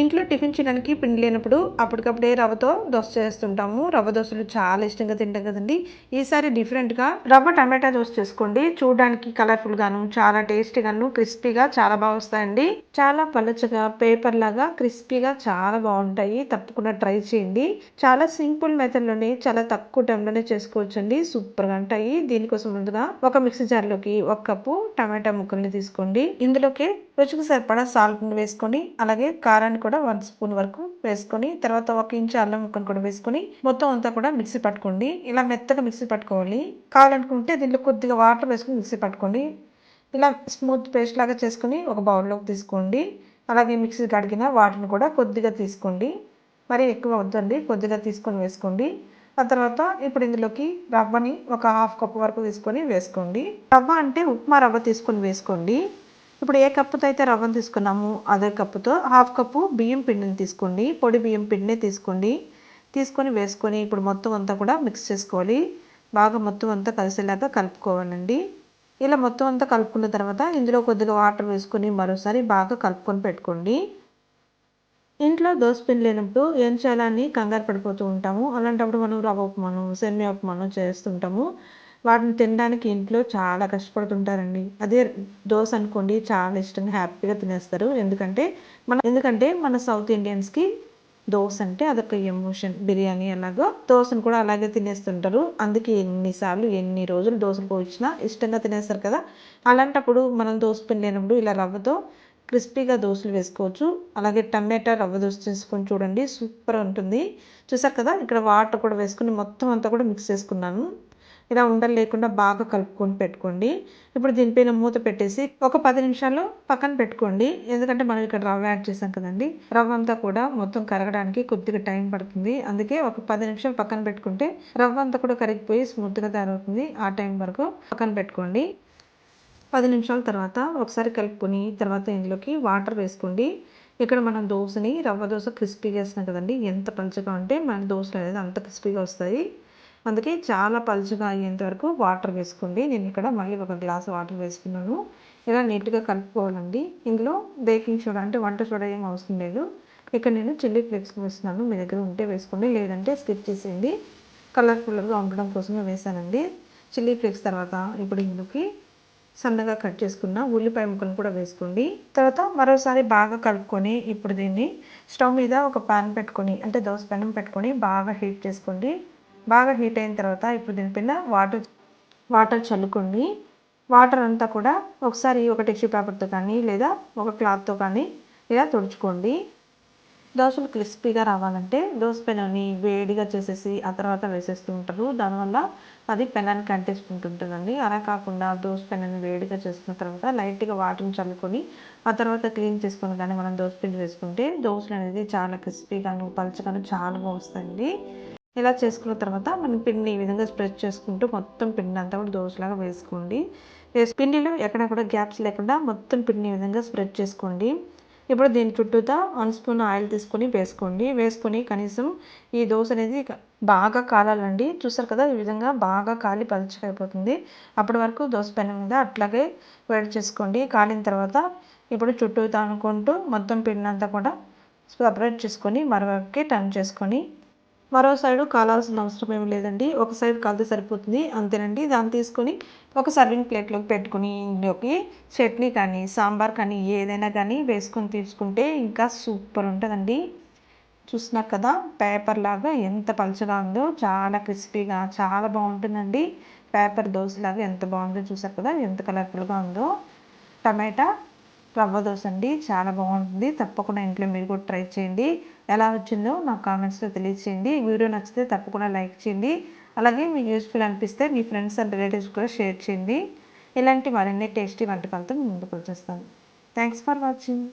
ఇంట్లో టిఫిన్ చేయడానికి పిండి లేనప్పుడు అప్పటికప్పుడే రవ్వతో దోశ చేస్తుంటాము. రవ్వ దోశలు చాలా ఇష్టంగా తింటాం కదండి. ఈసారి డిఫరెంట్గా రవ్వ టమాటా దోశ చేసుకోండి. చూడడానికి కలర్ఫుల్గాను చాలా టేస్టీగాను క్రిస్పీగా చాలా బాగా వస్తాయండి. చాలా పలచగా పేపర్ లాగా క్రిస్పీగా చాలా బాగుంటాయి. తప్పకుండా ట్రై చేయండి. చాలా సింపుల్ మెథడ్లోనే చాలా తక్కువ టైంలోనే చేసుకోవచ్చండి. సూపర్గా ఉంటాయి. దీనికోసం ముందుగా ఒక మిక్సీ జార్లోకి ఒక కప్పు టమాటా ముక్కల్ని తీసుకోండి. ఇందులోకి రుచికి సరిపడా సాల్ట్ని వేసుకొని అలాగే కారాన్ని కూడా వన్ స్పూన్ వరకు వేసుకొని తర్వాత ఒక ఇంచు అల్లం ముక్కను కూడా వేసుకొని మొత్తం అంతా కూడా మిక్సీ పట్టుకోండి. ఇలా మెత్తగా మిక్సీ పట్టుకోవాలి. కావాలనుకుంటే దీంట్లో కొద్దిగా వాటర్ వేసుకుని మిక్సీ పట్టుకోండి. ఇలా స్మూత్ పేస్ట్ లాగా చేసుకొని ఒక బౌల్లోకి తీసుకోండి. అలాగే మిక్సీ కడిగిన వాటిని కూడా కొద్దిగా తీసుకోండి. మరి ఎక్కువ వద్దండి కొద్దిగా తీసుకొని వేసుకోండి. ఆ తర్వాత ఇప్పుడు ఇందులోకి రవ్వని ఒక హాఫ్ కప్ వరకు తీసుకొని వేసుకోండి. రవ్వ అంటే ఉప్మా రవ్వ తీసుకొని వేసుకోండి. ఇప్పుడు ఏ కప్పుతో అయితే రవ్వను తీసుకున్నాము అదే కప్పుతో హాఫ్ కప్పు బియ్యం పిండిని తీసుకోండి. పొడి బియ్యం పిండిని తీసుకోండి. తీసుకొని వేసుకొని ఇప్పుడు మొత్తం అంతా కూడా మిక్స్ చేసుకోవాలి. బాగా మొత్తం అంతా కలిసేలాగా కలుపుకోవాలండి. ఇలా మొత్తం అంతా కలుపుకున్న తర్వాత ఇందులో కొద్దిగా వాటర్ వేసుకొని మరోసారి బాగా కలుపుకొని పెట్టుకోండి. ఇంట్లో దోశ పిండి లేనప్పుడు ఏం చేయాలని కంగారు పడిపోతూ ఉంటాము. అలాంటప్పుడు మనం రవ్వ ఉప్మాను సేమియా ఉప్మాను చేస్తుంటాము. వాటిని తినడానికి ఇంట్లో చాలా కష్టపడుతుంటారండి. అదే దోశ అనుకోండి చాలా ఇష్టంగా హ్యాపీగా తినేస్తారు. ఎందుకంటే మన ఎందుకంటే మన సౌత్ ఇండియన్స్కి దోశ అంటే అదొక ఎమోషన్ బిర్యానీ ఎలాగో. దోశను కూడా అలాగే తినేస్తుంటారు. అందుకే ఎన్నిసార్లు ఎన్ని రోజులు దోశ పోయించినా ఇష్టంగా తినేస్తారు కదా. అలాంటప్పుడు మనం దోశ పిండి లేనప్పుడు ఇలా రవ్వతో క్రిస్పీగా దోశలు వేసుకోవచ్చు. అలాగే టమాటా రవ్వ దోశ చేసుకొని చూడండి సూపర్ ఉంటుంది. చూసారు కదా ఇక్కడ వాటర్ కూడా వేసుకుని మొత్తం అంతా కూడా మిక్స్ చేసుకున్నాను. ఇలా ఉండలు లేకుండా బాగా కలుపుకొని పెట్టుకోండి. ఇప్పుడు దీనిపైన మూత పెట్టేసి ఒక పది నిమిషాలు పక్కన పెట్టుకోండి. ఎందుకంటే మనం ఇక్కడ రవ్వ యాడ్ చేసాం కదండి. రవ్వ అంతా కూడా మొత్తం కరగడానికి కొద్దిగా టైం పడుతుంది. అందుకే ఒక పది నిమిషాలు పక్కన పెట్టుకుంటే రవ్వ అంతా కూడా కరిగిపోయి స్మూత్గా తయారవుతుంది ఆ టైం వరకు పక్కన పెట్టుకోండి. పది నిమిషాల తర్వాత ఒకసారి కలుపుకొని తర్వాత ఇందులోకి వాటర్ వేసుకోండి. ఇక్కడ మనం దోశని రవ్వ దోశ క్రిస్పీగా వేసినాం కదండి. ఎంత పంచగా ఉంటే మన దోశలు అనేది అంత క్రిస్పీగా వస్తాయి. అందుకే చాలా పలుచగా అయ్యేంత వరకు వాటర్ వేసుకోండి. నేను ఇక్కడ మళ్ళీ ఒక గ్లాస్ వాటర్ వేసుకున్నాను. ఇలా నీట్గా కలుపుకోవాలండి. ఇందులో బేకింగ్ సోడా అంటే వంట సోడా ఏం అవసరం లేదు. ఇక్కడ నేను చిల్లీ ఫ్లేక్స్ వేస్తున్నాను. మీ దగ్గర ఉంటే వేసుకోండి. లేదంటే స్కిప్ చేసేయండి. కలర్ఫుల్గా ఉండడం కోసమే వేసానండి చిల్లీ ఫ్లేక్స్ తర్వాత ఇప్పుడు ఇందులోకి సన్నగా కట్ చేసుకున్న ఉల్లిపాయ ముక్కను కూడా వేసుకోండి. తర్వాత మరోసారి బాగా కలుపుకొని ఇప్పుడు దీన్ని స్టవ్ మీద ఒక పాన్ పెట్టుకొని అంటే దోశ పెనం పెట్టుకొని బాగా హీట్ చేసుకోండి. బాగా హీట్ అయిన తర్వాత ఇప్పుడు దీనిపైన వాటర్ వాటర్ చల్లుకోండి. వాటర్ అంతా కూడా ఒకసారి ఒక టిష్యూ పేపర్తో కానీ లేదా ఒక క్లాత్తో కానీ ఇలా తుడుచుకోండి. దోశలు క్రిస్పీగా రావాలంటే దోశ పెనాన్ని వేడిగా చేసేసి ఆ తర్వాత వేసేస్తూ ఉంటారు. దానివల్ల అది పెనానికి అంటేసుకుంటుంటుందండి అలా కాకుండా దోశ పెనాన్ని వేడిగా చేసిన తర్వాత లైట్గా వాటర్ని చల్లుకొని ఆ తర్వాత క్లీన్ చేసుకొని కానీ మనం దోశ పిండి వేసుకుంటే దోశలు అనేది చాలా క్రిస్పీగాను పలచగాను చాలా బాగుస్తాయండి ఇలా చేసుకున్న తర్వాత మనం పిండిని ఈ విధంగా స్ప్రెడ్ చేసుకుంటూ మొత్తం పిండి అంతా కూడా దోశలాగా వేసుకోండి. పిండిలో ఎక్కడ కూడా గ్యాప్స్ లేకుండా మొత్తం పిండిని ఈ విధంగా స్ప్రెడ్ చేసుకోండి. ఇప్పుడు దీని చుట్టూతా వన్ స్పూన్ ఆయిల్ తీసుకొని వేసుకోండి. వేసుకొని కనీసం ఈ దోశ అనేది బాగా కాలాలండి. చూసారు కదా ఈ విధంగా బాగా కాలి పలుచగా అప్పటి వరకు దోశ పెనం మీద అట్లాగే వేడి చేసుకోండి. కాలిన తర్వాత ఇప్పుడు చుట్టూ అనుకుంటూ మొత్తం పిండి అంతా కూడా సపరేట్ చేసుకొని మరొకకి టర్న్ చేసుకొని మరో సైడు కాలాల్సిన అవసరం ఏమి లేదండి. ఒక సైడ్ కాలితే సరిపోతుంది. అంతేనండి. దాన్ని తీసుకొని ఒక సర్వింగ్ ప్లేట్లోకి పెట్టుకుని ఇందులోకి చట్నీ కానీ సాంబార్ కానీ ఏదైనా కానీ వేసుకొని తీసుకుంటే ఇంకా సూపర్ ఉంటుందండి. చూసినారు కదా పేపర్ లాగా ఎంత పలుచగా ఉందో చాలా క్రిస్పీగా చాలా బాగుంటుందండి. పేపర్ దోశలాగా ఎంత బాగుందో చూసారు కదా ఎంత కలర్ఫుల్గా ఉందో. టమాటా రవ్వ దోశ అండి. చాలా బాగుంటుంది. తప్పకుండా ఇంట్లో మీరు కూడా ట్రై చేయండి. ఎలా వచ్చిందో నాకు కామెంట్స్లో తెలియచేయండి. వీడియో నచ్చితే తప్పకుండా లైక్ చేయండి. అలాగే మీకు యూస్ఫుల్ అనిపిస్తే మీ ఫ్రెండ్స్ అండ్ రిలేటివ్స్ కూడా షేర్ చేయండి. ఇలాంటి మరిన్ని టేస్టీ వంటకాలతో ముందుకు వచ్చేస్తాను. Thanks for watching